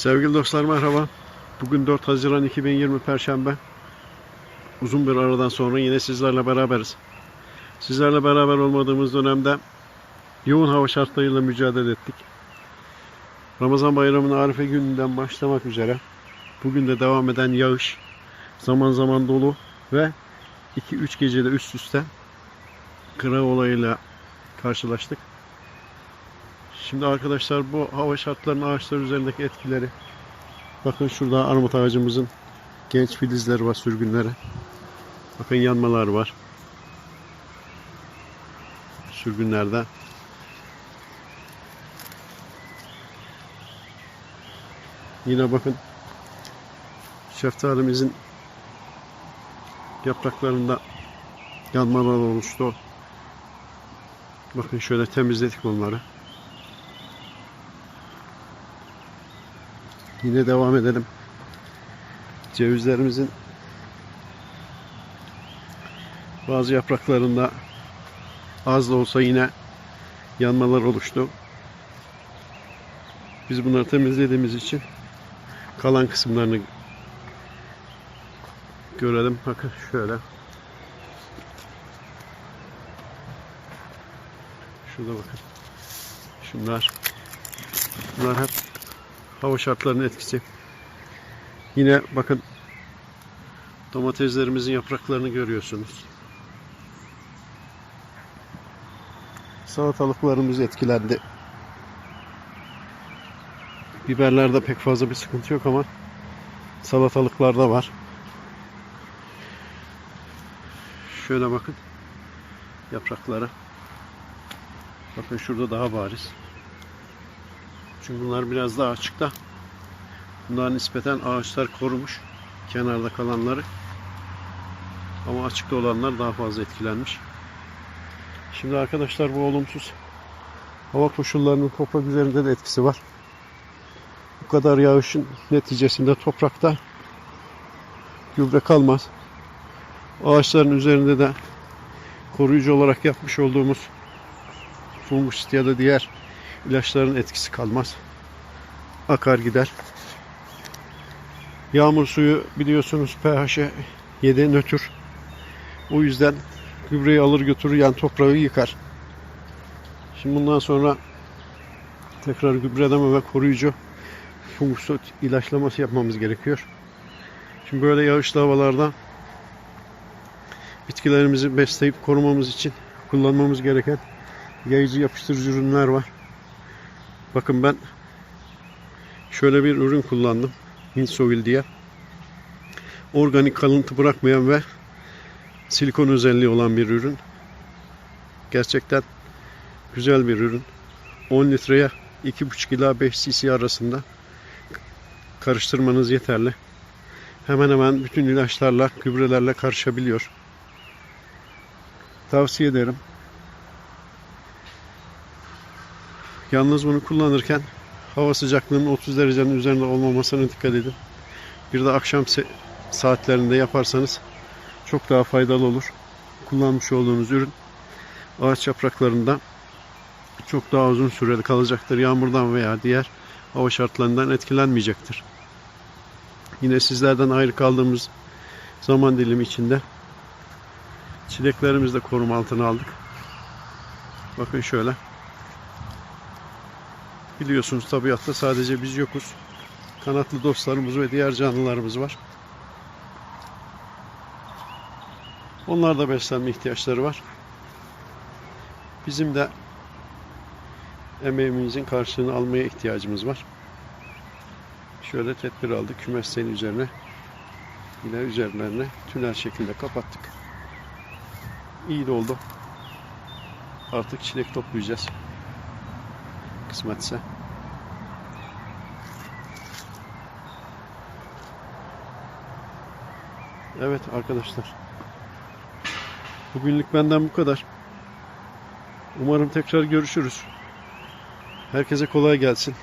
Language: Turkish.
Sevgili dostlar merhaba. Bugün 4 Haziran 2020 Perşembe. Uzun bir aradan sonra yine sizlerle beraberiz. Sizlerle beraber olmadığımız dönemde yoğun hava şartlarıyla mücadele ettik. Ramazan bayramının Arife gününden başlamak üzere bugün de devam eden yağış, zaman zaman dolu ve 2-3 gecede üst üste kıra olayıyla karşılaştık. Şimdi arkadaşlar bu hava şartlarının ağaçlar üzerindeki etkileri bakın şurada armut ağacımızın genç filizleri var sürgünleri. Bakın yanmalar var. Sürgünlerde. Yine bakın şeftalimizin yapraklarında yanmalar oluştu. Bakın şöyle temizledik onları. Yine devam edelim. Cevizlerimizin bazı yapraklarında az da olsa yine yanmalar oluştu. Biz bunları temizlediğimiz için kalan kısımlarını görelim. Bakın şöyle. Şurada bakın. Şunlar. Bunlar hep hava şartlarının etkisi. Yine bakın domateslerimizin yapraklarını görüyorsunuz. Salatalıklarımız etkilendi. Biberlerde pek fazla bir sıkıntı yok ama salatalıklarda var. Şöyle bakın yapraklara. Bakın şurada daha bariz. Çünkü bunlar biraz daha açıkta. Bunlar nispeten ağaçlar korumuş. Kenarda kalanları. Ama açıkta olanlar daha fazla etkilenmiş. Şimdi arkadaşlar bu olumsuz hava koşullarının toprak üzerinde de etkisi var. Bu kadar yağışın neticesinde toprakta gübre kalmaz. Ağaçların üzerinde de koruyucu olarak yapmış olduğumuz fungus ya da diğer ilaçların etkisi kalmaz. Akar gider. Yağmur suyu biliyorsunuz pH 7 nötr. O yüzden gübreyi alır götürür yani toprağı yıkar. Şimdi bundan sonra tekrar gübreleme ve koruyucu fungus ilaçlaması yapmamız gerekiyor. Şimdi böyle yağışlı havalarda bitkilerimizi besleyip korumamız için kullanmamız gereken yayıcı yapıştırıcı ürünler var. Bakın ben şöyle bir ürün kullandım. Minsovil diye. Organik kalıntı bırakmayan ve silikon özelliği olan bir ürün. Gerçekten güzel bir ürün. 10 litreye 2,5 ila 5 cc arasında karıştırmanız yeterli. Hemen hemen bütün ilaçlarla, gübrelerle karışabiliyor. Tavsiye ederim. Yalnız bunu kullanırken hava sıcaklığının 30 derecenin üzerinde olmamasına dikkat edin. Bir de akşam saatlerinde yaparsanız çok daha faydalı olur. Kullanmış olduğunuz ürün ağaç yapraklarında çok daha uzun süreli kalacaktır. Yağmurdan veya diğer hava şartlarından etkilenmeyecektir. Yine sizlerden ayrı kaldığımız zaman dilimi içinde çileklerimizi de koruma altına aldık. Bakın şöyle. Biliyorsunuz tabiatta sadece biz yokuz. Kanatlı dostlarımız ve diğer canlılarımız var. Onlar da beslenme ihtiyaçları var. Bizim de emeğimizin karşılığını almaya ihtiyacımız var. Şöyle tedbir aldık. Kümeslerin üzerine yine üzerlerine tünel şeklinde kapattık. İyi de oldu. Artık çilek toplayacağız kısmetse. Evet arkadaşlar. Bugünlük benden bu kadar. Umarım tekrar görüşürüz. Herkese kolay gelsin.